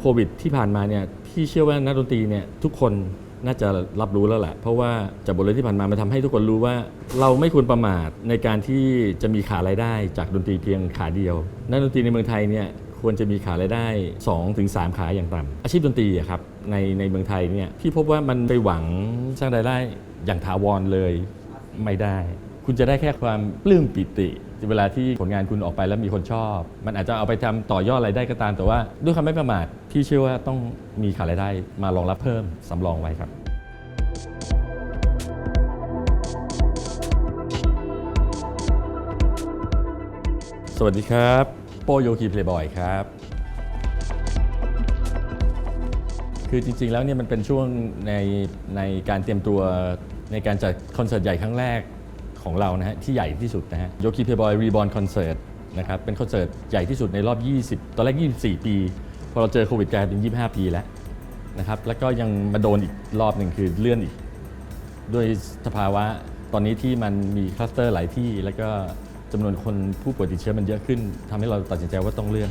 โควิดที่ผ่านมาเนี่ยพี่เชื่อว่านักดนตรีเนี่ยทุกคนน่าจะรับรู้แล้วแหละ เพราะว่าจากบทเรียนที่ผ่านมามันทำให้ทุกคนรู้ว่า เราไม่ควรประมาทในการที่จะมีขารายได้จากดนตรีเพียงขาเดียว นักดนตรีในเมืองไทยเนี่ยควรจะมีขารายได้ 2-3ถึง3ขาอย่างต่ำอาชีพดนตรีอะครับในในเมืองไทยเนี่ยพี่พบว่ามันไปหวังสร้างรายได้อย่างถาวรเลยไม่ได้ คุณจะได้แค่ความปลื้มปิติ เวลาที่ผลงานคุณออกไปแล้วมีคนชอบ มันอาจจะเอาไปทำต่อยอดอะไรได้ก็ตาม แต่ว่าด้วยความไม่ประมาทพี่เชื่อว่าต้องมีขารายได้มารองรับเพิ่มสำรองไว้ครับสวัสดีครับ โปโยคีเพลย์บอยครับ คือจริง ๆ แล้วเนี่ยมันเป็นช่วงในในการเตรียมตัวในการจัดคอนเสิร์ตใหญ่ครั้งแรก ของเรานะฮะที่ใหญ่ที่สุดนะฮะโยคีเพย์บอยรีบอ n คอนเสิร์ตนะครับเป็นคอนเสิร์ตใหญ่ที่สุดในรอบ 20 ตอนแรก 24 ปี พอเราเจอโควิดกลายเป็น 25 ปีแล้วนะครับแล้วก็ยังมาโดนอีกรอบหนึ่งคือเลื่อนอีก ด้วยสภาวะตอนนี้ที่มันมีคลัสเตอร์หลายที่ แล้วก็จำนวนคนผู้ป่วยติดเชื้อมันเยอะขึ้นทำให้เราตัดสินใจว่าต้องเลื่อน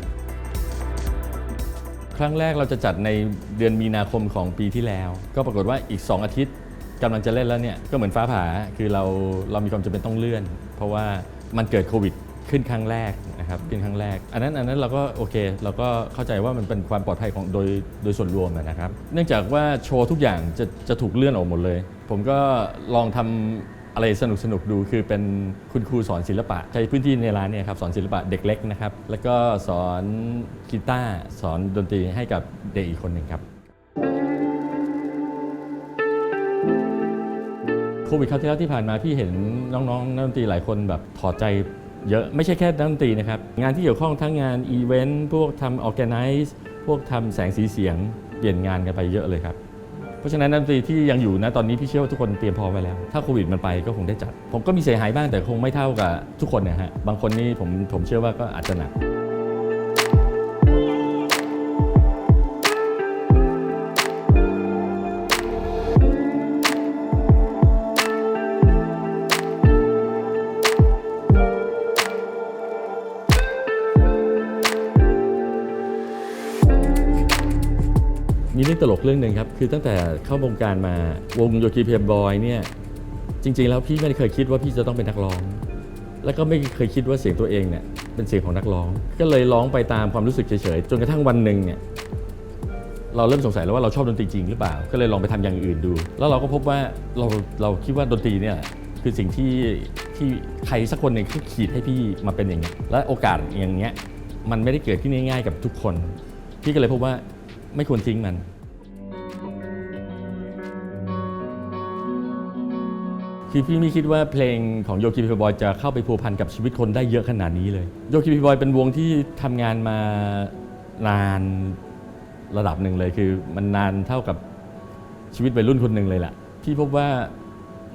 ครั้งแรกเราจะจัดในเดือนมีนาคมของปีที่แล้ว ก็ปรากฏว่าอีก 2 อาทิตย์ กำลังจะเล่นแล้วเนี่ยก็เหมือนฟ้าผ่าคือเราเรามีความจำเป็นต้องเลื่อน เพราะว่ามันเกิดโควิดขึ้นครั้งแรกนะครับขึ้นครั้งแรก อันนั้นอันนั้นเราก็โอเค เราก็เข้าใจว่ามันเป็นความปลอดภัยของโดยโดยส่วนรวมนะครับ เนื่องจากว่าโชว์ทุกอย่างจะจะถูกเลื่อนออกหมดเลย ผมก็ลองทำอะไรสนุกสนุกๆดูคือเป็นคุณครูสอนศิลปะ ใช้พื้นที่ในร้านเนี่ยครับสอนศิลปะเด็กเล็กนะครับ แล้วก็สอนกีตาร์สอนดนตรีให้กับเด็กอีกคนหนึ่งครับ โควิดคราวที่แล้วที่ผ่านมาพี่เห็นน้องๆนักดนตรีหลายคนแบบถอดใจเยอะไม่ใช่แค่นักดนตรีนะครับ งานที่เกี่ยวข้องทั้งงานอีเวนต์พวกทำออแกไนซ์พวกทำแสงสีเสียงเปลี่ยนงานกันไปเยอะเลยครับ เพราะฉะนั้นนักดนตรีที่ยังอยู่นะตอนนี้พี่เชื่อว่าทุกคนเตรียมพร้อมไว้แล้ว ถ้าโควิดมันไปก็คงได้จัด ผมก็มีเสียหายบ้างแต่คงไม่เท่ากับทุกคนนะฮะบางคนนี่ผมผมเชื่อว่าก็อาจจะหนัก มีเรื่องตลกเรื่องหนึ่งครับ คือตั้งแต่เข้าวงการมาวงโยคีเพมบอยเนี่ยจริง ๆ แล้วพี่ไม่เคยคิดว่าพี่จะต้องเป็นนักร้อง แล้วก็ไม่เคยคิดว่าเสียงตัวเองเนี่ยเป็นเสียงของนักร้อง ก็เลยร้องไปตามความรู้สึกเฉยๆจนกระทั่งวันหนึ่งเนี่ยเราเริ่มสงสัยแล้วว่าเราชอบดนตรีจริงหรือเปล่า ก็เลยลองไปทำอย่างอื่นดู แล้วเราก็พบว่าเราเราคิดว่าดนตรีเนี่ยคือสิ่งที่ที่ใครสักคนหนึ่งเขาขีดให้พี่มาเป็นอย่างเงี้ยและโอกาสอย่างเงี้ยมันไม่ได้เกิดขึ้นง่ายๆกับทุกคน พี่ก็เลยพบว่า ไม่ควรทิ้งมัน คือพี่ไม่คิดว่าเพลงของโยคีพีบอยจะเข้าไปพัวพันกับชีวิตคนได้เยอะขนาดนี้เลย โยคีพีบอยเป็นวงที่ทำงานมานานระดับหนึ่งเลยคือมันนานเท่ากับชีวิตวัยรุ่นคนหนึ่งเลยแหละพี่พบว่า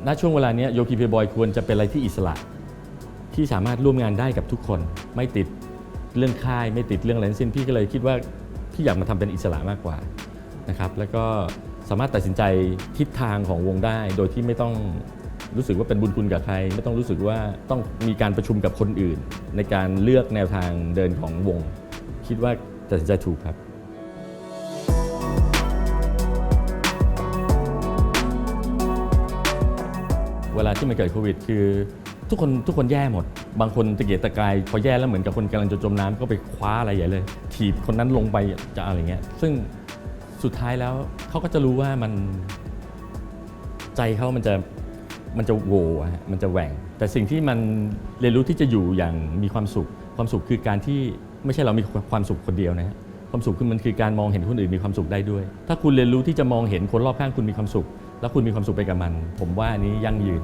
ณช่วงเวลาเนี้โยคีพีบอยควรจะเป็นอะไรที่อิสระ ที่สามารถร่วมงานได้กับทุกคน ไม่ติดเรื่องค่าย ไม่ติดเรื่องอะไรทั้งสิ้นพี่ก็เลยคิดว่า พี่อยากมาทำเป็นอิสระมากกว่านะครับแล้วก็สามารถตัดสินใจทิศทางของวงได้ โดยที่ไม่ต้องรู้สึกว่าเป็นบุญคุณกับใคร ไม่ต้องรู้สึกว่าต้องมีการประชุมกับคนอื่น ในการเลือกแนวทางเดินของวง คิดว่าตัดสินใจถูกครับเวลาที่มันเกิดโควิด คือ ทุกคนทุกคนแย่หมด บางคนตะเกียกตะกายพอแย่แล้วเหมือนกับคนกำลังจะจมน้ำก็ไปคว้าอะไรใหญ่เลย ถีบคนนั้นลงไปจะอะไรเงี้ย ซึ่งสุดท้ายแล้วเขาก็จะรู้ว่ามันใจเขามันจะมันจะโวฮะมันจะแหว่ง แต่สิ่งที่มันเรียนรู้ที่จะอยู่อย่างมีความสุข ความสุขคือการที่ไม่ใช่เรามีความสุขคนเดียวนะฮะความสุขคือมันคือการมองเห็นคนอื่นมีความสุขได้ด้วย ถ้าคุณเรียนรู้ที่จะมองเห็นคนรอบข้างคุณมีความสุข แล้วคุณมีความสุขไปกับมัน ผมว่าอันนี้ยั่งยืน